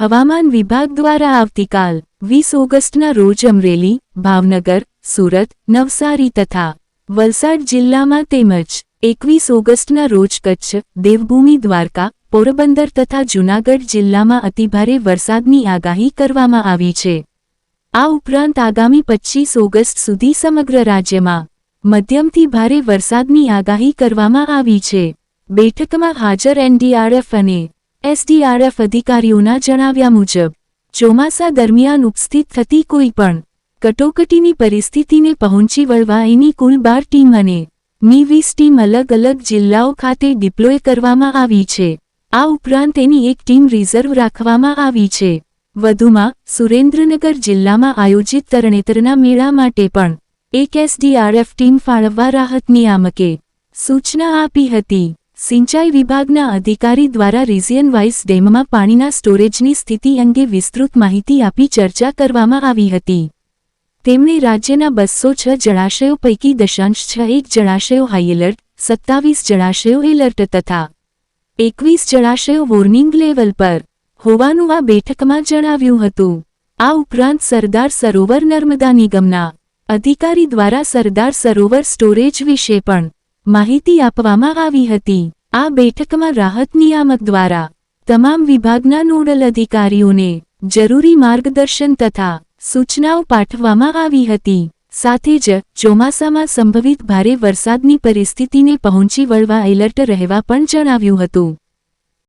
હવામાન વિભાગ દ્વારા આવતીકાલ વીસ ઓગસ્ટના રોજ અમરેલી, ભાવનગર, સુરત, નવસારી તથા વલસાડ જિલ્લામાં તેમજ એકવીસ ઓગસ્ટના રોજ કચ્છ, દેવભૂમિ, દ્વારકા, પોરબંદર તથા જૂનાગઢ જિલ્લામાં અતિભારે વરસાદની આગાહી કરવામાં આવી છે. આ ઉપરાંત આગામી પચ્ચીસ ઓગસ્ટ સુધી સમગ્ર રાજ્યમાં મધ્યમથી ભારે વરસાદની આગાહી કરવામાં આવી છે. બેઠકમાં હાજર એનડીઆરએફ અને એસડીઆરએફ અધિકારીઓના જણાવ્યા મુજબ, ચોમાસા દરમિયાન ઉપસ્થિત થતી કોઈપણ કટોકટીની પરિસ્થિતિને પહોંચી વળવા એની કુલ બાર ટીમ અને મી વીસ ટીમ અલગ અલગ જિલ્લાઓ ખાતે ડિપ્લોય કરવામાં આવી છે. આ ઉપરાંત એની એક ટીમ રિઝર્વ રાખવામાં આવી છે. વધુમાં, સુરેન્દ્રનગર જિલ્લામાં આયોજિત તરણેતરના મેળા માટે પણ એક એસડીઆરએફ ટીમ ફાળવવા રાહત નિયામકે સૂચના આપી હતી. સિંચાઈ વિભાગના અધિકારી દ્વારા રિઝિયન વાઇઝ ડેમમાં પાણીના સ્ટોરેજની સ્થિતિ અંગે વિસ્તૃત માહિતી આપી ચર્ચા કરવામાં આવી હતી. તેમણે રાજ્યના બસો છ જળાશયો પૈકી દશાંશ છ એક જળાશયો હાઈ એલર્ટ સત્તાવીસ જળાશયો એલર્ટ તથા એકવીસ જળાશયો વોર્નિંગ લેવલ પર હોવાનું આ બેઠકમાં જણાવ્યું હતું. આ ઉપરાંત સરદાર સરોવર નર્મદા નિગમના અધિકારી દ્વારા સરદાર સરોવર સ્ટોરેજ વિશે પણ માહિતી આપવામાં આવી હતી. આ બેઠકમાં રાહત નિયામક દ્વારા તમામ વિભાગના નોડલ અધિકારીઓને જરૂરી માર્ગદર્શન તથા સૂચનાઓ પાઠવવામાં આવી હતી. સાથે જ ચોમાસામાં સંભવિત ભારે વરસાદની પરિસ્થિતિને પહોંચી વળવા એલર્ટ રહેવા પણ જણાવ્યું હતું.